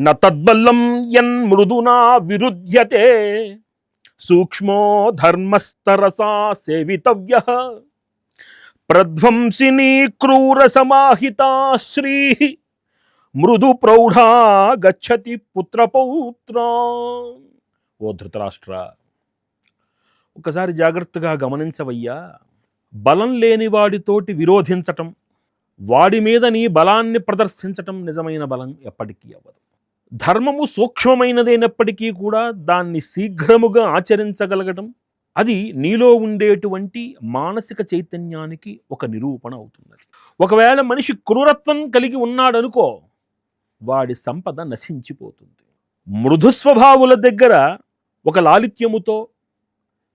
న ఎన్ మృదునా విరుధ్యతే. సూక్ష్మో ధర్మస్తరసా సేవితవ్య. ప్రధ్వంసినీ క్రూర సమాహితా శ్రీ. మృదు ప్రౌఢా గచ్చతి పుత్రపౌత్ర ఓ ధృతరాష్ట్ర ఒకసారి జాగ్రత్తగా గమనించవయ్యా. బలం లేని వాడితోటి విరోధించటం వాడి మీద నీ బలాన్ని ప్రదర్శించటం నిజమైన బలం ఎప్పటికీ అవ్వదు. ధర్మము సూక్ష్మమైనదైనప్పటికీ కూడా దాన్ని శీఘ్రముగా ఆచరించగలగటం అది నీలో ఉండేటువంటి మానసిక చైతన్యానికి ఒక నిరూపణ అవుతున్నది. ఒకవేళ మనిషి క్రూరత్వం కలిగి ఉన్నాడనుకో వాడి సంపద నశించిపోతుంది. మృదు స్వభావుల దగ్గర ఒక లాలిత్యముతో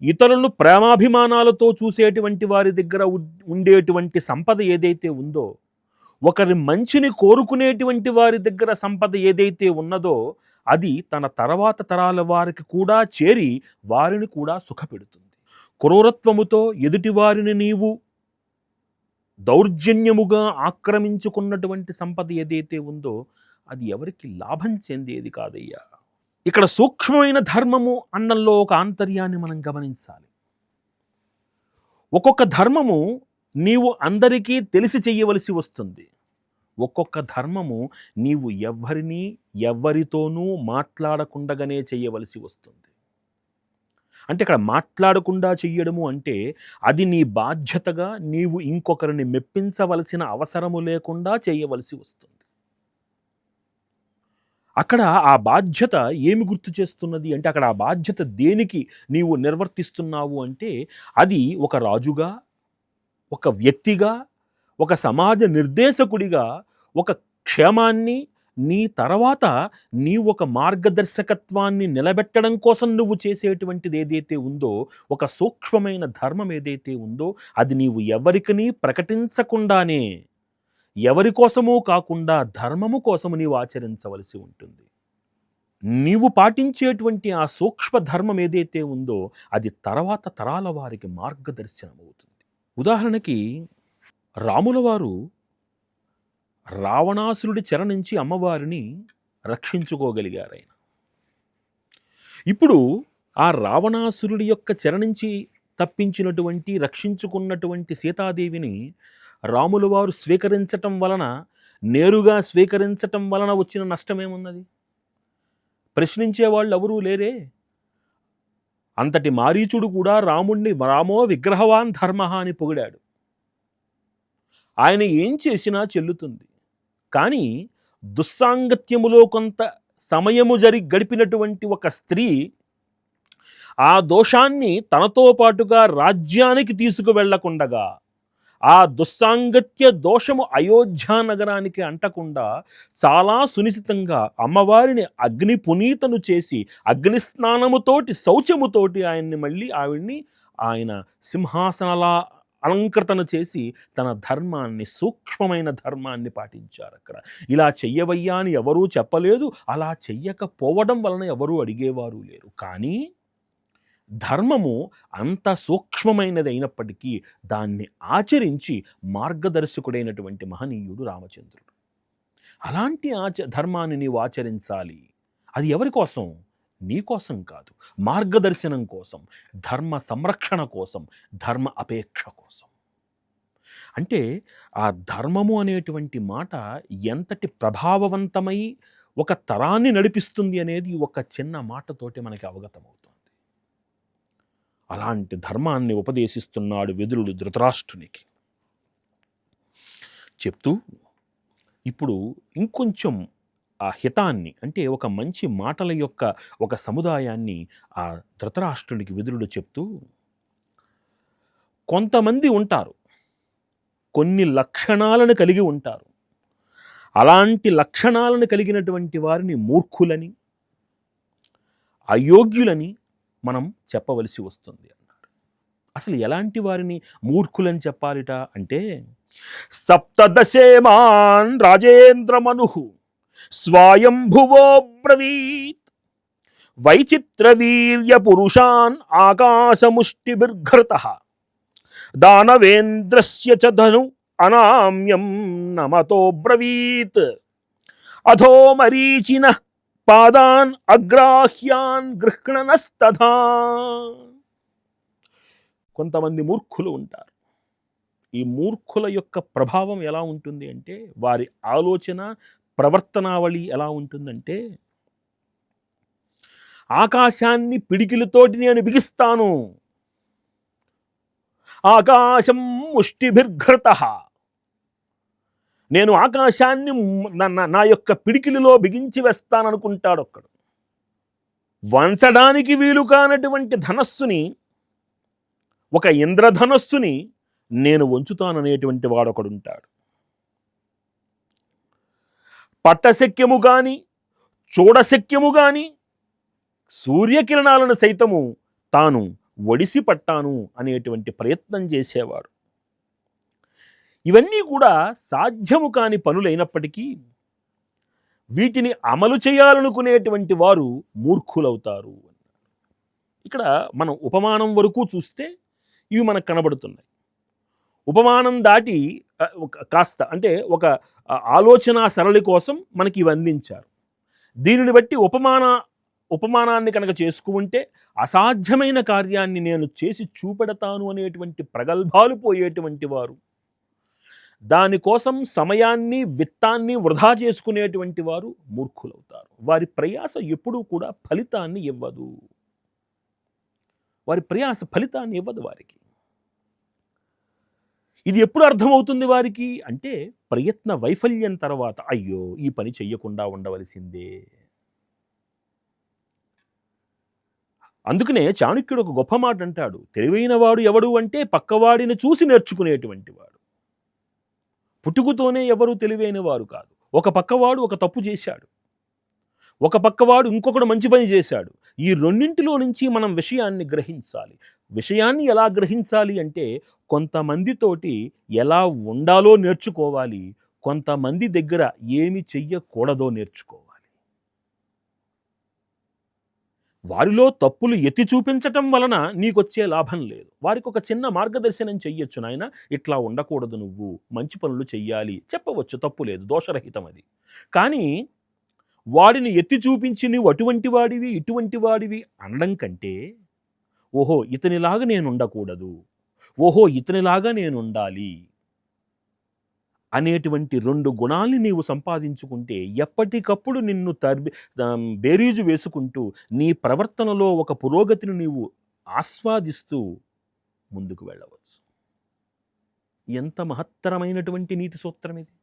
ఇతరులు ప్రేమాభిమానాలతో చూసేటువంటి వారి దగ్గర ఉండేటువంటి సంపద ఏదైతే ఉందో ఒకరి మంచిని కోరుకునేటువంటి వారి దగ్గర సంపద ఏదైతే ఉన్నదో అది తన తర్వాత తరాల వారికి కూడా చేరి వారిని కూడా సుఖపెడుతుంది. క్రూరత్వముతో ఎదుటివారిని నీవు దౌర్జన్యముగా ఆక్రమించుకున్నటువంటి సంపద ఏదైతే ఉందో అది ఎవరికి లాభం చెందేది కాదయ్యా. ఇక్కడ సూక్ష్మమైన ధర్మము అన్నంలో ఒక ఆంతర్యాన్ని మనం గమనించాలి. ఒక్కొక్క ధర్మము నీవు అందరికీ తెలిసి చెయ్యవలసి వస్తుంది. ఒక్కొక్క ధర్మము నీవు ఎవ్వరిని ఎవ్వరితోనూ మాట్లాడకుండగానే చేయవలసి వస్తుంది. అంటే ఇక్కడ మాట్లాడకుండా చెయ్యడము అంటే అది నీ బాధ్యతగా నీవు ఇంకొకరిని మెప్పించవలసిన అవసరము లేకుండా చేయవలసి వస్తుంది. అక్కడ ఆ బాధ్యత ఏమి గుర్తు చేస్తున్నది అంటే అక్కడ ఆ బాధ్యత దేనికి నీవు నిర్వర్తిస్తున్నావు అంటే అది ఒక రాజుగా ఒక వ్యక్తిగా ఒక సమాజ నిర్దేశకుడిగా ఒక క్షేమాన్ని నీ తర్వాత నీ ఒక మార్గదర్శకత్వాన్ని నిలబెట్టడం కోసం నువ్వు చేసేటువంటిది ఏదైతే ఉందో ఒక సూక్ష్మమైన ధర్మం ఏదైతే ఉందో అది నీవు ఎవరికని ప్రకటించకుండానే ఎవరి కోసమూ కాకుండా ధర్మము కోసము నీవు ఆచరించవలసి ఉంటుంది. నీవు పాటించేటువంటి ఆ సూక్ష్మ ధర్మం ఏదైతే ఉందో అది తర్వాత తరాల వారికి మార్గదర్శనం అవుతుంది ఉదాహరణకి రాములవారు రావణాసురుడి చెర నుంచి అమ్మవారిని రక్షించుకోగలిగారు ఆయన ఇప్పుడు ఆ రావణాసురుడి యొక్క చెర నుంచి తప్పించినటువంటి రక్షించుకున్నటువంటి సీతాదేవిని రాములవారు స్వీకరించటం వలన నేరుగా స్వీకరించటం వలన వచ్చిన నష్టమేమున్నది? ప్రశ్నించే వాళ్ళు ఎవరూ లేరే? అంతటి మారీచుడు కూడా రాముణ్ణి రామో విగ్రహవాన్ ధర్మ అని పొగిడాడు. ఆయన ఏం చేసినా చెల్లుతుంది. కానీ దుస్సాంగత్యములో కొంత సమయము జరి గడిపినటువంటి ఒక స్త్రీ ఆ దోషాన్ని తనతో పాటుగా రాజ్యానికి తీసుకువెళ్ళకుండగా ఆ దుస్సాంగత్య దోషము అయోధ్య నగరానికి అంటకుండా చాలా సునిశ్చితంగా అమ్మవారిని అగ్ని పునీతను చేసి అగ్ని స్నానముతోటి శౌచముతోటి ఆయన్ని మళ్ళీ ఆవిడ్ని ఆయన సింహాసనలా అలంకృతన చేసి తన ధర్మాన్ని సూక్ష్మమైన ధర్మాన్ని పాటించారు అక్కడ. ఇలా చెయ్యవయ్యా అని ఎవరూ చెప్పలేదు. అలా చెయ్యకపోవడం వలన ఎవరూ అడిగేవారు లేరు. కానీ ధర్మము అంత సూక్ష్మమైనది అయినప్పటికీ దాన్ని ఆచరించి మార్గదర్శకుడైనటువంటి మహనీయుడు రామచంద్రుడు. అలాంటి ఆచ ధర్మాన్ని నీవు ఆచరించాలి. అది ఎవరి కోసం? నీకోసం కాదు. మార్గదర్శనం కోసం ధర్మ సంరక్షణ కోసం ధర్మ అపేక్ష కోసం. అంటే ఆ ధర్మము అనేటువంటి మాట ఎంతటి ప్రభావవంతమై ఒక తరాన్ని నడిపిస్తుంది అనేది ఒక చిన్న మాటతోటి మనకి అవగతమవుతుంది. అలాంటి ధర్మాన్ని ఉపదేశిస్తున్నాడు విదురుడు ధృతరాష్ట్రునికి. చెప్తూ ఇప్పుడు ఇంకొంచెం ఆ హితాన్ని అంటే ఒక మంచి మాటల యొక్క ఒక సముదాయాన్ని ఆ ధృతరాష్ట్రునికి విదురుడు చెప్తూ కొంతమంది ఉంటారు కొన్ని లక్షణాలను కలిగి ఉంటారు. అలాంటి లక్షణాలను కలిగినటువంటి వారిని మూర్ఖులని అయోగ్యులని మనం చెప్పవలసి వస్తుంది అన్నాడు అసలు ఎలాంటి వారిని మూర్ఖులని చెప్పాలిట అంటే సప్తదశేమాన్ రాజేంద్రమను స్వాయంభువో బ్రవీత్ వైచిత్రవీర్య పురుషాన్ ఆకాశముష్టిభిర్ఘృత దానవేంద్రస్య చ ధను అనామ్యం నమతో బ్రవీత్. అధో మరీచిన పాదాన్ అగ్రాహ్యాన్ గృహ్ణనస్తథా. కొంతమంది మూర్ఖులు ఉంటారు. ఈ మూర్ఖుల యొక్క ప్రభావం ఎలా ఉంటుంది అంటే వారి ఆలోచన ప్రవర్తనావళి ఎలా ఉంటుందంటే ఆకాశాన్ని పిడికిలతోటి నేను బిగిస్తాను. ఆకాశం ముష్టిభిర్ఘృత. నేను ఆకాశాన్ని నా- నా- యొక్క పిడికిలిలో బిగించి వేస్తాననుకుంటాడు ఒక్కడు. వంచడానికి వీలు కానటువంటి ధనస్సుని ఒక ఇంద్రధనస్సుని నేను వంచుతాననేటువంటి వాడొకడుంటాడు. పట్టశక్యము కానీ చూడశక్యము కానీ సూర్యకిరణాలను సైతము తాను ఒడిసి పట్టాను అనేటువంటి ప్రయత్నం చేసేవాడు. ఇవన్నీ కూడా సాధ్యము కాని పనులైనప్పటికీ వీటిని అమలు చేయాలనుకునేటువంటి వారు మూర్ఖులవుతారు ఇక్కడ మనం ఉపమానం వరకు చూస్తే ఇవి మనకు కనబడుతున్నాయి. ఉపమానం దాటి ఒక కాస్త అంటే ఒక ఆలోచనా ఆలోచన సరళి కోసం మనకి ఇవి అందించారు. దీనిని బట్టి ఉపమాన ఉపమానాన్ని కనుక చేసుకుంటే అసాధ్యమైన కార్యాన్ని నేను చేసి చూపెడతాను అనేటువంటి ప్రగల్భాలు పోయేటువంటి వారు దానికోసం సమయాన్ని విత్తాన్ని వృధా చేసుకునేటువంటి వారు మూర్ఖులవుతారు. వారి ప్రయాస ఎప్పుడూ కూడా ఫలితాన్ని ఇవ్వదు. వారి ప్రయాస ఫలితాన్ని ఇవ్వదు వారికి. ఇది ఎప్పుడు అర్థమవుతుంది వారికి? అంటే ప్రయత్న వైఫల్యం తర్వాత. అయ్యో ఈ పని చెయ్యకుండా ఉండవలసిందే. అందుకనే చాణక్యుడు ఒక గొప్ప మాట అంటాడు తెలివైన వాడు ఎవడు అంటే పక్కవాడిని చూసి నేర్చుకునేటువంటి వాడు. పుట్టుకుతోనే ఎవరు తెలివైన వారు కాదు. ఒక పక్కవాడు ఒక తప్పు చేశాడు. ఒక పక్కవాడు ఇంకొకడు మంచి పని చేశాడు. ఈ రెండింటిలో నుంచి మనం విషయాన్ని గ్రహించాలి. విషయాన్ని ఎలా గ్రహించాలి అంటే కొంతమందితోటి ఎలా ఉండాలో నేర్చుకోవాలి. కొంతమంది దగ్గర ఏమి చెయ్యకూడదో నేర్చుకోవాలి వారిలో తప్పులు ఎత్తి చూపించటం వలన నీకొచ్చే లాభం లేదు. వారికి ఒక చిన్న మార్గదర్శనం చెయ్యొచ్చు నాయన. ఇట్లా ఉండకూడదు నువ్వు. మంచి పనులు చెయ్యాలి. చెప్పవచ్చు. తప్పు లేదు. దోషరహితం అది కానీ వాడిని ఎత్తి చూపించి నువ్వు అటువంటి వాడివి ఇటువంటి వాడివి అనడం కంటే ఓహో ఇతనిలాగా నేను ఉండకూడదు. ఓహో ఇతనిలాగా నేను ఉండాలి. అనేటువంటి రెండు గుణాల్ని నీవు సంపాదించుకుంటే ఎప్పటికప్పుడు నిన్ను తర్బి బేరీజు వేసుకుంటూ నీ ప్రవర్తనలో ఒక పురోగతిని నీవు ఆస్వాదిస్తూ ముందుకు వెళ్ళవచ్చు. ఎంత మహత్తరమైనటువంటి నీతి సూత్రం ఇది.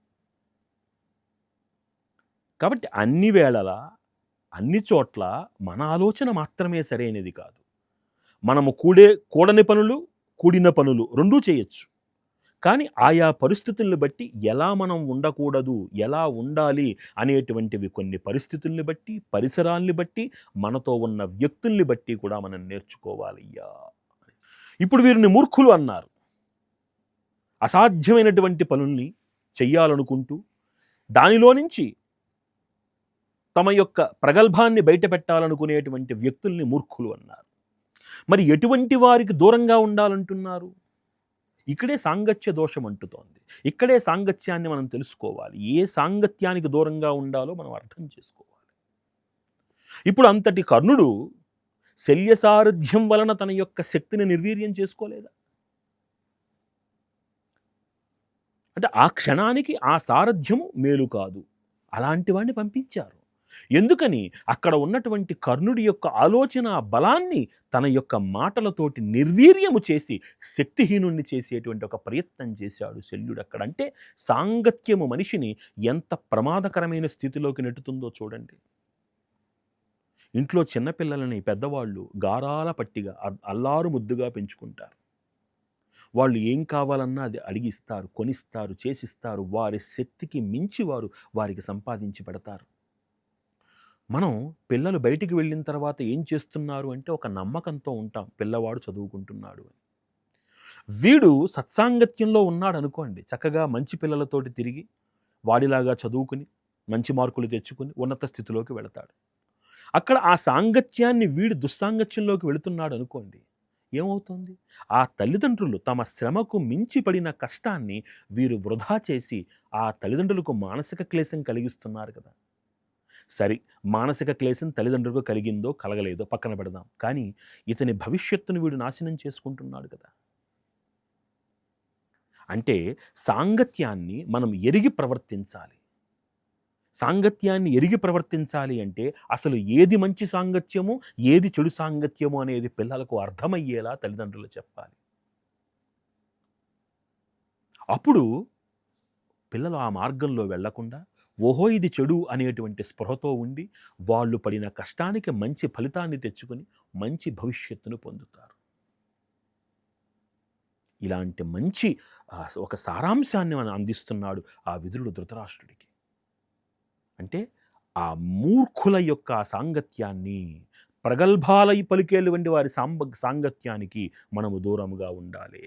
కాబట్టి అన్ని వేళలా అన్ని చోట్ల మన ఆలోచన మాత్రమే సరైనది కాదు. మనము కూడే కూడని పనులు కూడిన పనులు రెండూ చేయొచ్చు. కానీ ఆయా పరిస్థితుల్ని బట్టి ఎలా మనం ఉండకూడదు ఎలా ఉండాలి అనేటువంటివి కొన్ని పరిస్థితుల్ని బట్టి పరిసరాల్ని బట్టి మనతో ఉన్న వ్యక్తుల్ని బట్టి కూడా మనం నేర్చుకోవాలయ్యా ఇప్పుడు వీరిని మూర్ఖులు అన్నారు. అసాధ్యమైనటువంటి పనుల్ని చెయ్యాలనుకుంటూ దానిలో నుంచి తమ యొక్క ప్రగల్భాన్ని బయటపెట్టాలనుకునేటువంటి వ్యక్తుల్ని మూర్ఖులు అన్నారు. మరి ఎటువంటి వారికి దూరంగా ఉండాలంటున్నారు? ఇక్కడే సాంగత్య దోషం అంటుతోంది. ఇక్కడే సాంగత్యాన్ని మనం తెలుసుకోవాలి. ఏ సాంగత్యానికి దూరంగా ఉండాలో మనం అర్థం చేసుకోవాలి. ఇప్పుడు అంతటి కర్ణుడు శల్యసారథ్యం వలన తన యొక్క శక్తిని నిర్వీర్యం చేసుకోలేదా? అంటే ఆ క్షణానికి ఆ సారథ్యము మేలు కాదు. అలాంటి వాడిని పంపించారు. ఎందుకని అక్కడ ఉన్నటువంటి కర్ణుడి యొక్క ఆలోచన బలాన్ని తన యొక్క మాటలతోటి నిర్వీర్యము చేసి శక్తిహీనుణ్ణి చేసేటువంటి ఒక ప్రయత్నం చేశాడు శల్యుడు అక్కడ అంటే సాంగత్యము మనిషిని ఎంత ప్రమాదకరమైన స్థితిలోకి నెట్టుతుందో చూడండి. ఇంట్లో చిన్నపిల్లలని పెద్దవాళ్ళు గారాల పట్టిగా అల్లారు ముద్దుగా పెంచుకుంటారు. వాళ్ళు ఏం కావాలన్నా అది అడిగిస్తారు కొనిస్తారు చేసిస్తారు. వారి శక్తికి మించి వారు వారికి సంపాదించి పెడతారు. మనం పిల్లలు బయటికి వెళ్ళిన తర్వాత ఏం చేస్తున్నారు అంటే ఒక నమ్మకంతో ఉంటాం. పిల్లవాడు చదువుకుంటున్నాడు అని. వీడు సత్సాంగత్యంలో ఉన్నాడు అనుకోండి. చక్కగా మంచి పిల్లలతోటి తిరిగి వాడిలాగా చదువుకుని మంచి మార్కులు తెచ్చుకుని ఉన్నత స్థితిలోకి వెళతాడు. అక్కడ ఆ సాంగత్యాన్ని వీడు దుస్సాంగత్యంలోకి వెళుతున్నాడు అనుకోండి ఏమవుతుంది? ఆ తల్లిదండ్రులు తమ శ్రమకు మించి పడిన కష్టాన్ని వీరు వృధా చేసి ఆ తల్లిదండ్రులకు మానసిక క్లేశం కలిగిస్తున్నారు కదా. సరే మానసిక క్లేశం తల్లిదండ్రులకు కలిగిందో కలగలేదో పక్కన పెడదాం. కానీ ఇతని భవిష్యత్తును వీడు నాశనం చేసుకుంటున్నాడు కదా. అంటే సాంగత్యాన్ని మనం ఎరిగి ప్రవర్తించాలి. సాంగత్యాన్ని ఎరిగి ప్రవర్తించాలి అంటే అసలు ఏది మంచి సాంగత్యము ఏది చెడు సాంగత్యము అనేది పిల్లలకు అర్థమయ్యేలా తల్లిదండ్రులు చెప్పాలి. అప్పుడు పిల్లలు ఆ మార్గంలో వెళ్ళకుండా ఓహో ఇది చెడు అనేటువంటి స్పృహతో ఉండి వాళ్ళు పడిన కష్టానికి మంచి ఫలితాన్ని తెచ్చుకొని మంచి భవిష్యత్తును పొందుతారు. ఇలాంటి మంచి ఒక సారాంశాన్ని మనం అందిస్తున్నాడు ఆ విదురుడు ధృతరాష్ట్రుడికి. అంటే ఆ మూర్ఖుల యొక్క సాంగత్యాన్ని ప్రగల్భాలై పలికేలు వంటి వారి సాంబ సాంగత్యానికి మనము దూరముగా ఉండాలి.